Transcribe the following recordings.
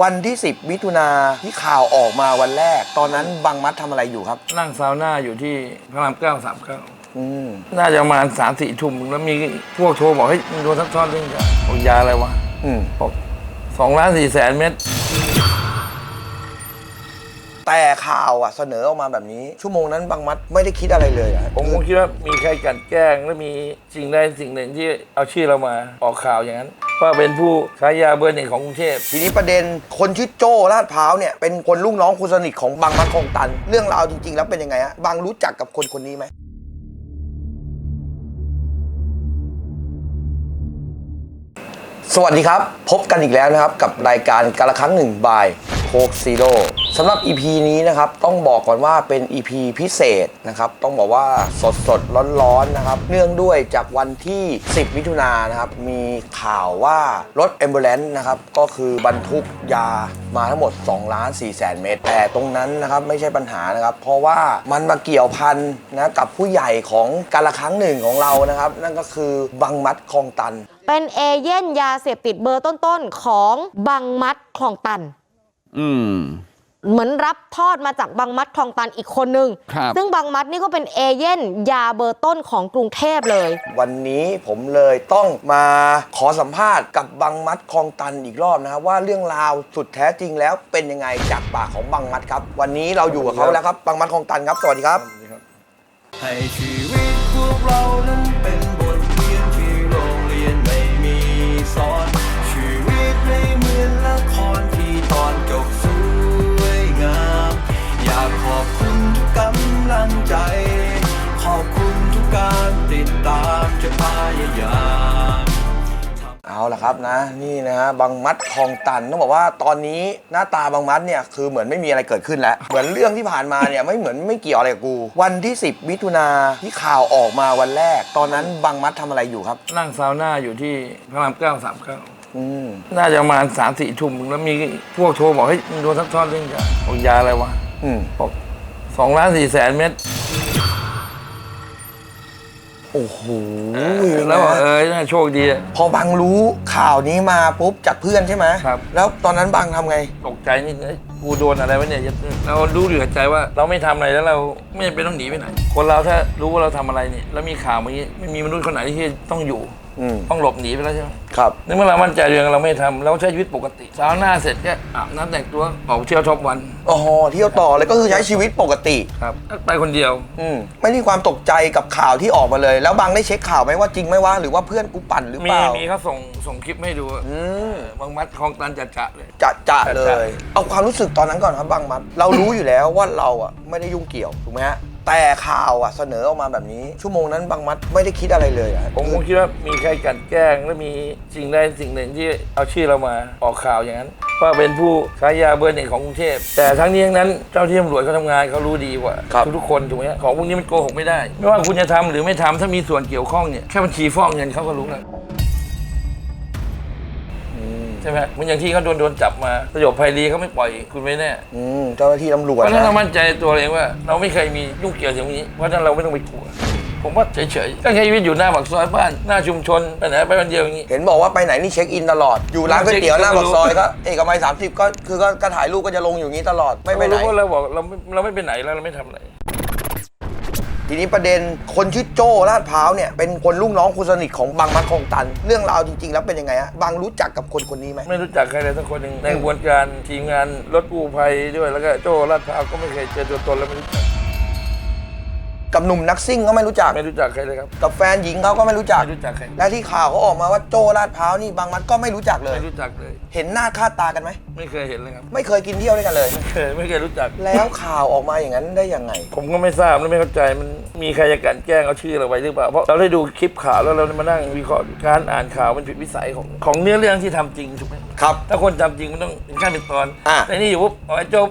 วันที่ 10 มิถุนาที่ข่าวออกมาวันแรก ตอนนั้นบังมัดทำอะไรอยู่ครับ นั่งซาวน่าอยู่ที่พระรามเก้าสามเก้าอืมน่าจะประมาณสามสี่ทุ่มแล้วมีพวกโทรบอกให้ยมึงโดนทักทอดเรื่องยาบอกยาอะไรวะอืมบอกสองล้านสี่แสนเม็ดแต่ข่าวอะเสนอออกมาแบบนี้ ชั่วโมงนั้นบังมัดไม่ได้คิดอะไรเลยอะผมคงคิดว่ามีใครกลันแกล้ง และมีสิ่งใดสิ่งหนึ่งที่เอาชื่อเรามาออกข่าวอย่างนั้น ว่าเป็นผู้ขายยาเบอร์หนึ่งของกรุงเทพ ทีนี้ประเด็นคนชื่อโจ้ลาดพร้าวเนี่ยเป็นคนลูกน้องคนสนิทของบางมัดคงตัน เรื่องราวจริง ๆ แล้วเป็นยังไงฮะบางรู้จักกับคนคนนี้ไหม สวัสดีครับ พบกันอีกแล้วนะครับกับรายการกาละครั้งหนึ่งบายโคกซีโร่สำหรับ EP นี้นะครับต้องบอกก่อนว่าเป็น EP พิเศษนะครับต้องบอกว่าสดสดร้อนร้อนๆนะครับเนื่องด้วยจากวันที่ 10 มิถุนายนนะครับมีข่าวว่ารถ a m b u l a n c e นะครับก็คือบรรทุกยามาทั้งหมด2ล้าน4แสนเมตร แต่ตรงนั้นนะครับไม่ใช่ปัญหานะครับเพราะว่ามันมาเกี่ยวพันนะกับผู้ใหญ่ของกาละครั้งหนึ่งของเรานะครับนั่นก็คือบังมัดคลองตัน เป็นเอเย่นยาเสพติดเบอร์ต้นๆของบังมัดคลองตันอืมเหมือนรับทอดมาจากบังมัดคลองตันอีกคนนึงครับซึ่งบังมัดนี่ก็เป็นเอเย่นยาเบอร์ต้นของกรุงเทพเลย วันนี้ผมเลยต้องมาขอสัมภาษณ์กับบังมัดคลองตันอีกรอบนะครับว่าเรื่องราวสุดแท้จริงแล้วเป็นยังไงจากปากของบังมัดครับ วันนี้เราอยู่กับเขาแล้วครับบังมัดคลองตันครับสวัสดีครับให้ชีวิตพวกเรานั้นเป็น เอาละครับนะนี่นะฮะบังมัดคลองตันต้องบอกว่าตอนนี้หน้าตาบังมัดเนี่ยคือเหมือนไม่มีอะไรเกิดขึ้นแล้ว เหมือนเรื่องที่ผ่านมาเนี่ยไม่เหมือนไม่เกี่ยวอะไรกับกู วันที่ 10มิถุนาที่ข่าวออกมาวันแรก ตอนนั้นบังมัดทำอะไรอยู่ครับ นั่งซาวน่าอยู่ที่พระรามเก้าสามเก้าอืมน่าจะประมาณสามสี่ทุ่มแล้วมีพวกโทรบอกให้ยมึงโดนทักทอดเรื่องยาบอกยาอะไรวะอืมบอกสองล้านสี่แสนเม็ด โอ้โหแล้วบอกนะเออน่าโชคดีอะพอบังรู้ข่าวนี้มาปุ๊บจากเพื่อนใช่ไหมครับ แล้วตอนนั้นบังทำไง ตกใจนิดนึงกูโดนอะไรวะเนี่ยเรารู้อยู่กับใจว่าเราไม่ทำอะไรแล้วเราไม่จำเป็นต้องหนีไปไหน คนเราถ้ารู้ว่าเราทำอะไรเนี่ยแล้วมีข่าวมาอย่างนี้ไม่มีมนุษย์คนไหนที่ต้องอยู่ อืม ต้องหลบหนีไปแล้วใช่ไหมครับในเมื่อเรามั่นใจเรื่องเราไม่ทำเราใช้ชีวิตปกติเช้าหน้าเสร็จก็อาบน้ำแต่งตัวออกเที่ยวท็อปวันอ๋อเที่ยวต่อเลยก็คือใช้ชีวิตปกติ ครับไปคนเดียว อืม ไม่มีความตกใจกับข่าวที่ออกมาเลย แล้วบางได้เช็คข่าวไหมว่าจริงไหมวะหรือว่าเพื่อนกูปั่นหรือมีเปล่ามีเขาส่งส่งคลิปมาให้ดูอืมบางมัดคลองตันจัดจะเลย จะจะเลจะยเอาความรู้สึกตอนนั้นก่อนครับบางมัดเรารู้อยู่แล้วว่าเราอะไม่ได้ยุ่งเกี่ยวถูกไหมฮะ แต่ข่าวอะเสนอออกมาแบบนี้ ชั่วโมงนั้นบางมัดไม่ได้คิดอะไรเลยอะผมคงคิดว่ามีใครกลันแกล้งและมีสิ่งใดสิ่งหนึ่งที่เอาชื่อเรามาออกข่าวอย่างนั้นว่าเป็นผู้ค้ายาเบอร์หนึ่งของกรุงเทพแต่ทั้งนี้ทั้งนั้นเจ้าที่ตำรวจเขาทำงานเขารู้ดีกว่าทุกๆคนถูกไหมฮะของพวกนี้มันโกหกไม่ได้ ไม่ว่าคุณจะทำหรือไม่ทำถ้ามีส่วนเกี่ยวข้องเนี่ยแค่บัญชีฟอกเงินเขาก็รู้แล้ว ใช่ไหมเหมันอย่างที่เขาโดนโดนจับมาประโยชน์ภัยรีเขาไม่ปล่อยคุณไว้แน่อืมเจ้าหน้าที่ตำรวจเพราะฉะนั้นเรานะมั่นใจตัวเองว่า เราไม่เคยมียุ่งเกี่ยวสิ่งนี้ เพราะฉะนั้นเราไม่ต้องไปกลัว ผมว่าเฉยๆก็ใช้ชีวิตอยู่หน้าปากซอยบ้านหน้าชุมชนไปไหนไปวันเดียวอย่างนี้ เห็นบอกว่าไปไหนนี่เช็คอินตลอด อยู่ร้านก๋วยเตี๋ยวหน้าปากซอยก็เอกมัยสามสิบก็คือก็ก็ถ่ายรูปก็จะลงอยู่อย่างนี้ตลอดไม่ไปไหน เรารู้ว่าเราบอกเราไม่เราไม่ไปไหนแล้วเราไม่ทำอะไร ทีนี้ประเด็นคนชื่อโจ้ลาดพร้าวเนี่ยเป็นคนลูกน้องคนสนิทของบังมัดคลองตัน เรื่องราวจริง ๆ แล้วเป็นยังไงฮะบังรู้จักกับคนคนนี้ไหมไม่รู้จักใครเลยสักคนหนึ่งในกระบวนการทีมงานรถกู้ภัยด้วยแล้วก็โจ้ลาดพร้าวก็ไม่เคยเจอตัวตนแล้วไม่รู้จัก กับหนุ่มนักซิ่งก็ไม่รู้จัก ไม่รู้จักใครเลยครับ กับแฟนหญิงเขาก็ไม่รู้จัก ไม่รู้จักใคร และที่ข่าวเขาออกมาว่าโจ้ลาดพร้าวนี่บางมัดก็ไม่รู้จักเลย ไม่รู้จักเลย เห็นหน้าค่าตากันไหม ไม่เคยเห็นเลยครับ ไม่เคยกินเที่ยวด้วยกันเลย ไม่เคยไม่เคยรู้จัก แล้วข่าวออกมาอย่างนั้นได้ยังไง ผมก็ไม่ทราบและไม่เข้าใจมันมีใครจะกลันแกล้งเอาชื่อเราไว้หรือเปล่า เพราะเราได้ดูคลิปข่าวแล้วเรามานั่งวิเคราะห์การอ่านข่าวมันผิดวิสัยของของเนื้อเรื่องที่ทำจริงถูกไหมครับ ถ้าคนทำจริงมันต้องเป็นขั้นเป็นตอนอะ แต่นี่อยู่ปุ๊บเอาไอ้โจ๊บ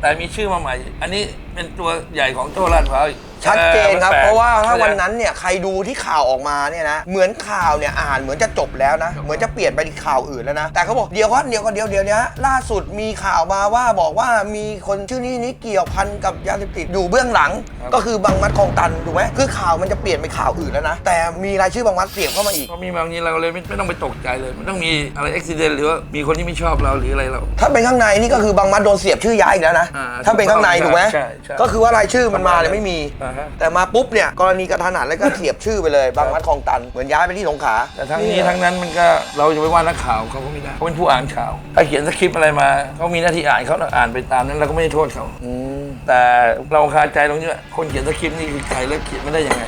แต่มีชื่อมาใหม่ อันนี้เป็นตัวใหญ่ของโจ้ลาดพร้าวอีกชัดเจนครับเออมันแปลกเพราะว่าถ้าเข้าใจวันนั้นเนี่ยใครดูที่ข่าวออกมาเนี่ยนะเหมือนข่าวเนี่ยอ่านเหมือนจะจบแล้วนะ เหมือนจะเปลี่ยนไปข่าวอื่นแล้วนะ แต่เขาบอกเดี๋ยวก่อนเดี๋ยวก่อนเดี๋ยวเดี๋ยวเนี้ยล่าสุดมีข่าวมาว่าบอกว่ามีคนชื่อนี้นี้เกี่ยวพันกับยาเสพติดอยู่เบื้องหลัง ก็คือบังมัดคลองตันถูกไหมคือข่าวมันจะเปลี่ยนไปข่าวอื่นแล้วนะ แต่มีรายชื่อบังมัดเสียบเข้ามาอีกพอมีบางทีเราเลยไม่ไม่ต้องไปตกใจเลยมันต้องมีอะไรอุบิเหตุหรือว่ามีคนที่ไม่ชอบเราหรืออะไรเรา ถ้าเป็นข้างในนี่ก็คือบังมัดโดนเสียบชื่อย้ายอีกแล้วนะอ่าถ้าเป็นข้างในถูกไหมใช่ใช่ก็คือว่ารายชื่อมันมาเลยไม่มีอ่าฮะ แต่มาปุ๊บเนี่ยกรณีกระทันหันแล้วก็เสียบชื่อไปเลยบางมัดคลองตันเหมือนย้ายไปที่สงขลาแต่ทั้งนี้ทั้งนั้นมันก็เราจะไปว่านักข่าวเขาก็ไม่ได้เขาเป็นผู้อ่านข่าวถ้าเขียนสคริปต์อะไรมาเขามีหน้าที่อ่านเขาอ่านไปตามนั้นเราก็ไม่ได้โทษเขาแต่เราคาใจตรงนี้ว่าคนเขียนสคริปต์นี่คือใครแล้วเขียนไม่ได้ยังไง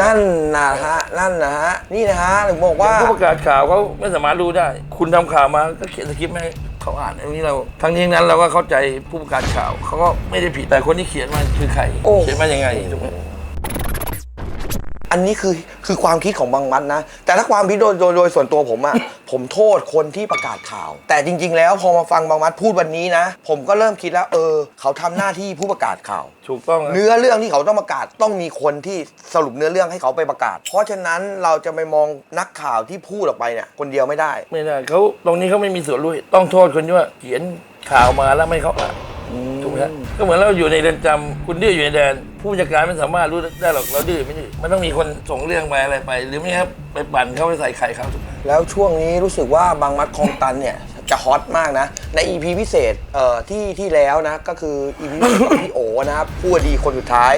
นั่นนะฮะ นั่นนะฮะ นี่นะฮะถึงบอกว่าผู้ประกาศข่าวเขาไม่สามารถรู้ได้ คุณทำข่าวมาก็เขียนสคริปต์ให้ เขาอ่านอันนี้เราทั้งนี้ทั้งนั้นเราก็เข้าใจผู้ประกาศข่าวเขาก็ไม่ได้ผิดแต่คนที่เขียนมาคือใครโอ้ เขียนมายังไงถูกไหมอันนี้คือคือความคิดของบางมัดนะ แต่ถ้าความคิดโดยโดยโดยส่วนตัวผมอะ ผมโทษคนที่ประกาศข่าว แต่จริง ๆ แล้วพอมาฟังบางมัดพูดวันนี้นะ ผมก็เริ่มคิดแล้วเออ เขาทำหน้าที่ผู้ประกาศข่าว ถูกต้องนะเนื้อเรื่องที่เขาต้องประกาศต้องมีคนที่สรุปเนื้อเรื่องให้เขาไปประกาศ เพราะฉะนั้นเราจะไปมองนักข่าวที่พูดออกไปเนี่ยคนเดียวไม่ได้ ไม่ได้เขาตรงนี้เขาไม่มีส่วนรู้เห็นต้องโทษคนที่ว่าเขียนข่าวมาแล้วไม่เขาอ่านถูกไหมฮะก็เหมือนเราอยู่ในเรือนจำคุณดื้ออยู่ในแดน ผู้บัญชาการไม่สามารถรู้ได้หรอกเราดื้อไม่ดื้อมันต้องมีคนส่งเรื่องไปอะไรไป หรือไม่ครับไปปั่นเขาไปใส่ไข่เขาถูกไหมแล้วช่วงนี้รู้สึกว่าบางมัดคลองตันเนี่ย จะฮอตมากนะ ใน EP พิเศษเอ่อที่ที่แล้วนะ ก็คือ EP พิเศษของพี่โอนะครับผู้คดีคนสุดท้าย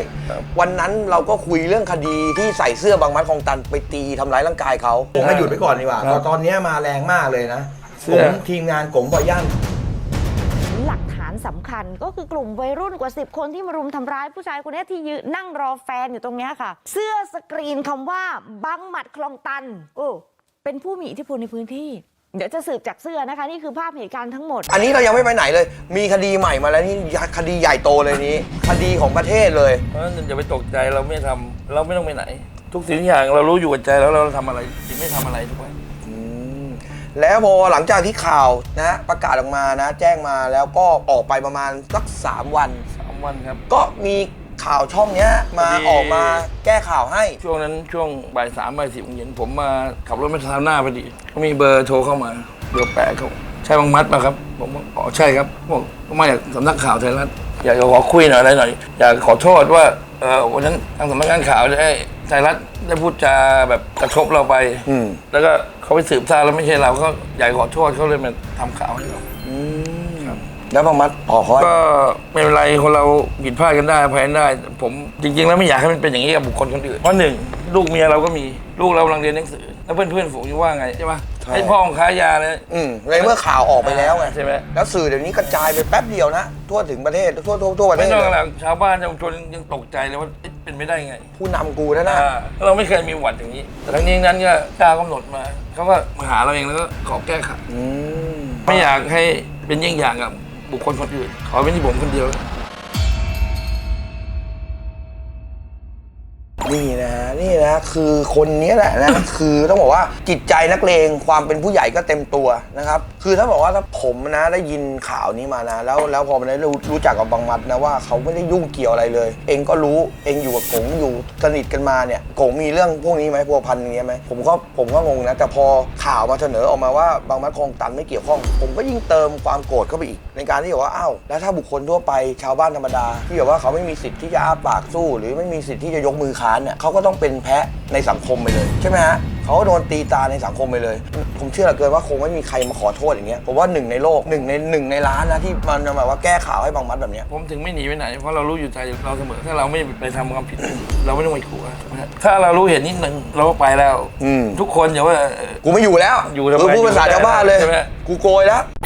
วันนั้นเราก็คุยเรื่องคดีที่ใส่เสื้อบางมัดคลองตันไปตีทำร้ายร่างกายเขาผมให้หยุดไปก่อนดีกว่าครับตอนนี้มาแรงมากเลยนะเสื้อผมทีมงานกงบอย่านห ลักฐานสำคัญก็คือกลุ่มวัยรุ่นกว่า 10 คนที่มารุมทำร้ายผู้ชายคนนี้ที่ยืนนั่งรอแฟนอยู่ตรงเนี้ยค่ะ เสื้อสกรีนคำว่าบังหมัดคลองตันโอ้เป็นผู้มีอิทธิพลในพื้นที่ เดี๋ยวจะสืบจากเสื้อนะคะ นี่คือภาพเหตุการณ์ทั้งหมด อันนี้เรายังไม่ไปไหนเลย มีคดีใหม่มาแล้วนี่คดีใหญ่โตเลยนี้ คดีของประเทศเลยเพราะฉะนั้นอย่าไปตกใจเราไม่ทำเราไม่ต้องไปไหน ทุกสิ่งทุกอย่างเรารู้อยู่กับใจแล้วเราทำอะไรถึงไม่ทำอะไรทุกวัน แล้วพอหลังจากที่ข่าวนะประกาศออกมานะแจ้งมาแล้วก็ออกไปประมาณสักสามวัน สามวันครับ ก็มีข่าวช่องเนี้ยมาพอดี ออกมาแก้ข่าวให้ ช่วงนั้นช่วงบ่ายสามบ่ายสี่โมงเย็นผมมาขับรถมาทางหน้าพอดีก็มีเบอร์โทรเข้ามาเบอร์แปะเขาใช่บางมัดป่ะครับ ผมบอกอ๋อใช่ครับบอกก็มาจากสำนักข่าวไทยรัฐอยากจะขอคุยหน่อยอะไรหน่อยอยากขอโทษว่าเออวันนั้นทางสำนักงานข่าวได้ ไทยรัฐได้พูดจาแบบกระทบเราไป อืม แล้วก็เขาไปสืบทราบแล้วไม่ใช่เราก็อยากขอโทษเขาเลยมาทำข่าวให้เรา แล้วบางมัดออกเขาให้ก็ไม่เป็นไรคนเราผิดพลาดกันได้อภัยกันได้ ผมจริง ๆ แล้วไม่อยากให้มันเป็นอย่างนี้กับบุคคลคนอื่นเพราะหนึ่งลูกเมียเราก็มีลูกเรากำลังเรียนหนังสือ แล้วเพื่อนเพื่อนๆฝูงจะว่าไงใช่ไหมให้พ่อของค้ายาเลย อืมในเมื่อข่าวออกไปแล้วไงใช่ไหม แล้วสื่อเดี๋ยวนี้กระจายไปแป๊บเดียวนะ ทั่วถึงประเทศ ทั่วทั่วทั่วประเทไม่ศต้องเลยหลังชาวบ้านชาวชุมชนยังตกใจเลยว่าเอ๊ะ เป็นไม่ได้ไงผู้นำกูนะนะอ่าเราไม่เคยมีหวัดอย่างนี้ แต่ทั้งนี้ทั้งนั้นก็เจ้ากำหนดมาเขาก็มาหาเราเองแล้วก็ขอแก้ไข อืมไม่อยากให้เป็นเยี่ยงอย่างกับบุคคลคนอื่น ขอเป็นที่ผมคนเดียว นี่นะนี่นะคือคนนี้แหละนะ คือต้องบอกว่าจิตใจนักเลงความเป็นผู้ใหญ่ก็เต็มตัวนะครับ คือถ้าบอกว่าถ้าผมนะได้ยินข่าวนี้มานะ แล้วแล้วพอมาได้รู้รู้จักกับบางมัดนะว่าเขาไม่ได้ยุ่งเกี่ยวอะไรเลย เองก็รู้เองอยู่กับกงอยู่สนิทกันมาเนี่ยกงมีเรื่องพวกนี้ไหมพัวพันอย่างเงี้ยไหมผมก็ผมก็งงนะแต่พอข่าวมาเสนอออกมาว่าบางมัดคลองตันไม่เกี่ยวข้อง ผมก็ยิ่งเติมความโกรธเข้าไปอีก ในการที่บอกว่าอ้าวแล้วถ้าบุคคลทั่วไปชาวบ้านธรรมดาที่แบบว่าเขาไม่มีสิทธิ์ที่จะอ้าปากสู้ หรือไม่มีสิทธิ์ที่จะยกมือค้านเนี่ยเขาก็ต้องเป็นแพะในสังคมไปเลยใช่ไหมฮะเขาก็โดนตีตาในสังคมไปเลย ผมเชื่อเหลือเกินว่าคงไม่มีใครมาขอโทษอย่างเงี้ยผมว่าหนึ่งในโลกหนึ่งในหนึ่งในล้านนะที่มันจะแบบว่าแก้ข่าวให้บางมัดแบบเนี้ยผมถึงไม่หนีไปไหน เพราะเรารู้อยู่ใจเราเสมอถ้าเราไม่ไปทำความผิด เราไม่ต้องไปกลัวถ้าเรารู้เห็นนิดนึงเราก็ไปแล้ว อืมทุกคนอย่าว่าเอ่อกูไม่อยู่แล้วอยู่ทำไมเพูดภาษาชาวบ้านเลยใช่ไหมกูโกยแล้วพ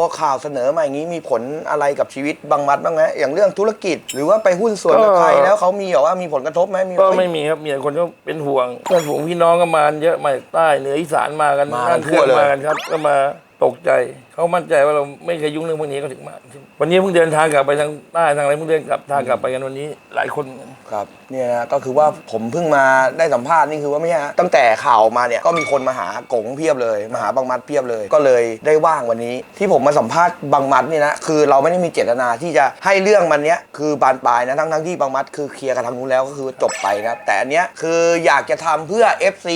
อข่าวเสนอมาอย่างนี้มีผลอะไรกับชีวิตบางมัดบ้างไหมอย่างเรื่องธุรกิจ หรือว่าไปหุ้นส่วนกับใครแล้วเขามีแบบว่ามีผลกระทบไหมมีก็เฮ้ยไม่มีครับมีแต่คนก็เป็นห่วงเพื่อนฝูงพี่น้องก็มาเยอะมาจากใต้เหนืออีสานมากันมานั่งเครื่องทั่วเลยมากันครับ ก็มาตกใจ เขามั่นใจว่าเราไม่เคยยุ่งเรื่องพวกนี้ก็ถึงมาวันนี้เพิ่งเดินทางกลับไปทางใต้ทางอะไรเพิ่งเดินกลับทางกลับไปกันวันนี้หลายคนเหมือนกันครับเนี่ยนะก็คือว่าผมเพิ่งมาได้สัมภาษณ์นี่คือว่าไม่ใช่ฮะตั้งแต่ข่าวมาเนี่ยก็มีคนมาหากงเพียบเลยมาหาบางมัดเพียบเลย ก็เลยได้ว่างวันนี้ ที่ผมมาสัมภาษณ์บางมัดเนี่ยนะคือเราไม่ได้มีเจตนาที่จะให้เรื่องมันเนี้ยคือบานปลายนะทั้งทั้งๆที่บางมัดคือเคลียร์กันทางนู้นแล้วก็คือจบไปนะครับแต่อันเนี้ยคืออยากจะทำเพื่อ FC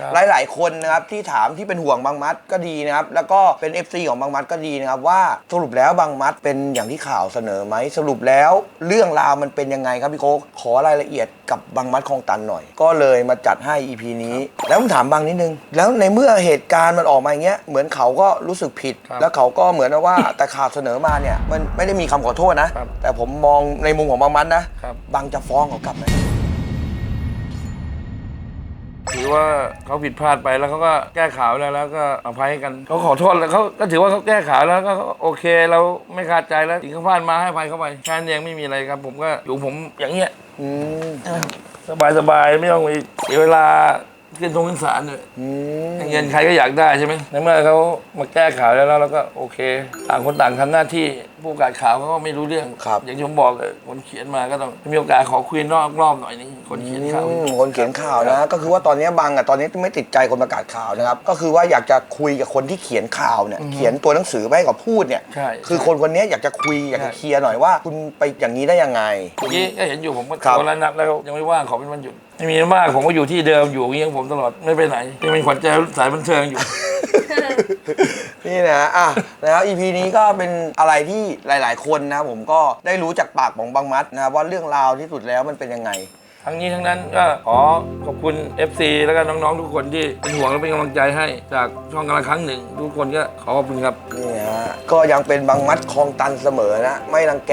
ครับหลาย ๆ คนนะครับที่ถามที่เป็นห่วงบางมัดก็ดีนะครับแล้วก็เป็น FC ของบางมัดก็ดีนะครับว่าสรุปแล้วบางมัดเป็นอย่างที่ข่าวเสนอไหมสรุปแล้วเรื่องราวมันเป็นยังไงครับพี่โค้กขอรายละเอียดกับบางมัดคลองตันหน่อย ก็เลยมาจัดให้ EP นี้ แล้วผมถามบางนิดนึง แล้วในเมื่อเหตุการณ์มันออกมาอย่างเงี้ยเหมือนเขาก็รู้สึกผิดครับแล้วเขาก็เหมือนว่าแต่ข่าวเสนอมาเนี่ยมันไม่ได้มีคำขอโทษนะครับแต่ผมมองในมุมของบางมัดนะครับบางจะฟ้องเขากลับไหม ถือว่าเขาผิดพลาดไปแล้วเขาก็แก้ข่าวแล้วแล้วก็อภัยให้กันเขาขอโทษแล้วเขาก็ถือว่าเขาแก้ข่าวแล้วก็โอเคเราไม่คาดใจแล้วถึงเขาพลาดมาให้อภัยเข้าไปแค่นั้นเองไม่มีอะไรครับ ผมก็อยู่ผมอย่างเงี้ยอืมสบายสบายๆไม่ต้องไปเสียเวลา ขึ้นตรงขึ้นศาลเลยอืมเงินใครก็อยากได้ใช่ไหมในเมื่อเขามาแก้ข่าวแล้วแล้วเราก็โอเค ต่างคนต่างทำหน้าที่ผู้ประกาศข่าวเขาก็ไม่รู้เรื่องครับอย่างที่ผมบอกเลยคนเขียนมาก็ต้องมีโอกาสขอคุยนอกรอบหน่อยนึงคนเขียนข่าวอืมคนเขียนข่าวนะ ก็คือว่าตอนนี้บางอะตอนนี้ไม่ติดใจคนประกาศข่าวนะครับ ก็คือว่าอยากจะคุยกับคนที่เขียนข่าวเนี่ยเขียนตัวหนังสือไปให้กับพูดเนี่ยใช่คือคนคนนี้อยากจะคุยอยากจะเคลียร์หน่อยว่า คุณไปอย่างนี้ได้ยังไงเมื่อกี้ก็เห็นอยู่ผมก็ครับโทรแล้วนัดแล้วยังไม่ว่างขอเป็นวันหยุด ไม่มีมากผมก็อยู่ที่เดิมอยู่อย่างนี้ของผมตลอดไม่ไปไหนยังเป็นขวัญใจสายบันเทิงอยู่ นี่นะอะแล้ว EP นี้ก็เป็นอะไรที่หลาย ๆ คนนะผมก็ได้รู้จากปากของบางมัดนะครับว่าเรื่องราวที่สุดแล้วมันเป็นยังไง ทั้งนี้ทั้งนั้นก็ขอขอบคุณ FC แล้วก็น้องๆทุกคนที่เป็นห่วงและเป็นกำลังใจให้จากช่องกำลังครั้งหนึ่ง ทุกคนก็ขอขอบคุณครับ นี่ฮะก็ยังเป็นบางมัดคลองตันเสมอนะ ไม่รังแก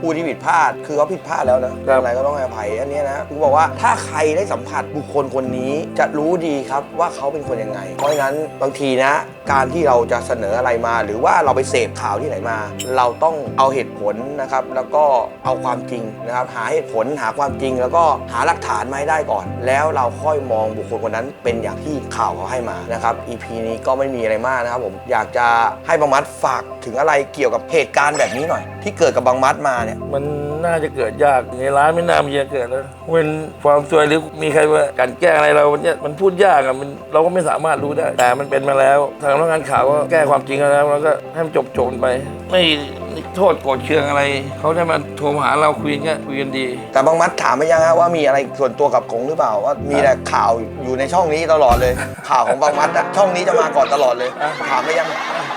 ผู้ที่ผิดพลาด คือเขาผิดพลาดแล้วนะเรื่องอะไรก็ต้องให้อภัยอันเนี้ยนะผมบอกว่าถ้าใครได้สัมผัสบุคคลคนนี้จะรู้ดีครับว่าเขาเป็นคนยังไง เพราะฉะนั้นบางทีนะการที่เราจะเสนออะไรมา หรือว่าเราไปเสพข่าวที่ไหนมา เราต้องเอาเหตุผลนะครับ แล้วก็เอาความจริงนะครับ หาเหตุผลหาความจริง แล้วก็หาหลักฐานมาให้ได้ก่อน แล้วเราค่อยมองบุคคลคนนั้นเป็นอย่างที่ข่าวเขาให้มานะครับ EP นี้ก็ไม่มีอะไรมากนะครับผมอยากจะให้บางมัดฝากถึงอะไรเกี่ยวกับเหตุการณ์แบบนี้หน่อย ที่เกิดกับบางมัดมาเนี่ย มันน่าจะเกิดยากในร้านไม่น่ามีจะเกิดแล้วเป็นความซวยหรือมีใครว่ากลันแกล้งอะไรเราเนี่ยมันพูดยากอะมันเราก็ไม่สามารถรู้ได้ แต่มันเป็นมาแล้ว ทางนักงานข่าวก็แก้ความจริงแล้วแล้วก็ให้มันจบโจนไป ไม่โทษโกรธเคืองอะไร เขาได้มาโทรมาหาเราคุยกันก็คุยกันดี แต่บางมัดถามไปยังฮะว่ามีอะไรส่วนตัวกับกงหรือเปล่าว่ามีแต่ข่าวอยู่ในช่องนี้ตลอดเลย ข่าวของบางมัดอะช่องนี้จะมาก่อนตลอดเลยอะถามไปยัง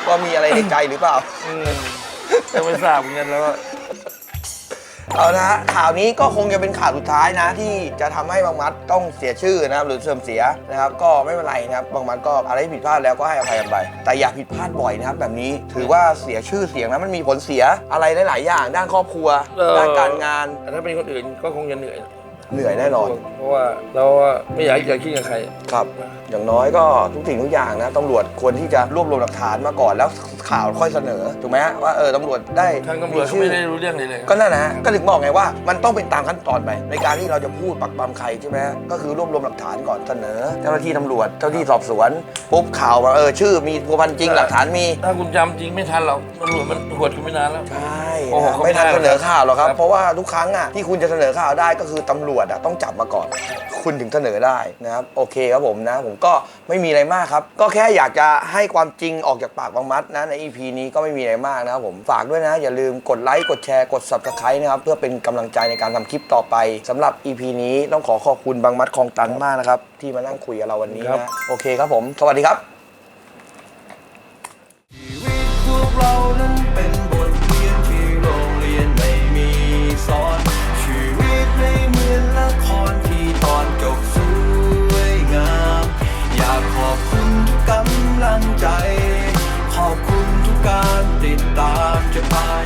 ว่ามีอะไรในใจหรือเปล่า อืมก็ไม่ทราบเหมือนกันแล้วก็เอานะฮะข่าวนี้ก็คงจะเป็นข่าวสุดท้ายนะ ที่จะทำให้บางมัดต้องเสียชื่อนะครับหรือเสื่อมเสียนะครับ ก็ไม่เป็นไรนะครับบางมัดก็อะไรที่ผิดพลาดแล้วก็ให้อภัยกันไป แต่อย่าผิดพลาดบ่อยนะครับ แบบนี้ถือว่าเสียชื่อเสียงนะมันมีผลเสียอะไรหลาย ๆ อย่าง ด้านครอบครัวเออด้านการงาน แต่ถ้าเป็นคนอื่นก็คงจะเหนื่อย เหนื่อยแน่นอน เพราะว่าเราไม่อยากให้เกิดขึ้นกับใคร ครับ อย่างน้อยก็ทุกสิ่งทุกอย่างนะตำรวจควรที่จะรวบรวมหลักฐานมาก่อนแล้วข่าวค่อยเสนอถูกไหมฮะว่าเออตำรวจได้ทางตำรวจเขาชื่อไม่ได้รู้เรื่องเลยเลยก็นั่นนะฮะก็ถึงบอกไงว่ามันต้องเป็นตามขั้นตอนไปในการที่เราจะพูดปักปำใครใช่ไหมฮะก็คือรวบรวมหลักฐานก่อนเสนอ เจ้าหน้าที่ตำรวจเจ้าหน้าที่สอบสวนปุ๊บข่าวมาเออชื่อมีพัวพันจริงหลักฐานมี ถ้าคุณจำจริงไม่ทันหรอกตำรวจมันหวดคุณไม่นานแล้ว ใช่โอ้โหนะเขาไม่ทันไม่ได้เสนอข่าวหรอกครับ ครับ เพราะว่าทุกครั้งอะที่คุณจะเสนอข่าวได้ก็คือตำรวจอะต้องจับมาก่อน คุณถึงเสนอได้นะครับโอเคครับผมนะ ผมก็ไม่มีอะไรมากครับ ก็แค่อยากจะให้ความจริงออกจากปากบางมัดนะใน EP นี้ก็ไม่มีอะไรมากนะครับผมฝากด้วยนะ อย่าลืมกดไลค์กดแชร์กด subscribe นะครับเพื่อเป็นกำลังใจในการทำคลิปต่อไปสำหรับ EP นี้ต้องขอขอบคุณบางมัดคลองตันมากนะครับที่มานั่งคุยกับเราวันนี้ครันะบโอเคครับผม สวัสดีครับ ชีวิตพวกเรานั้น Bye.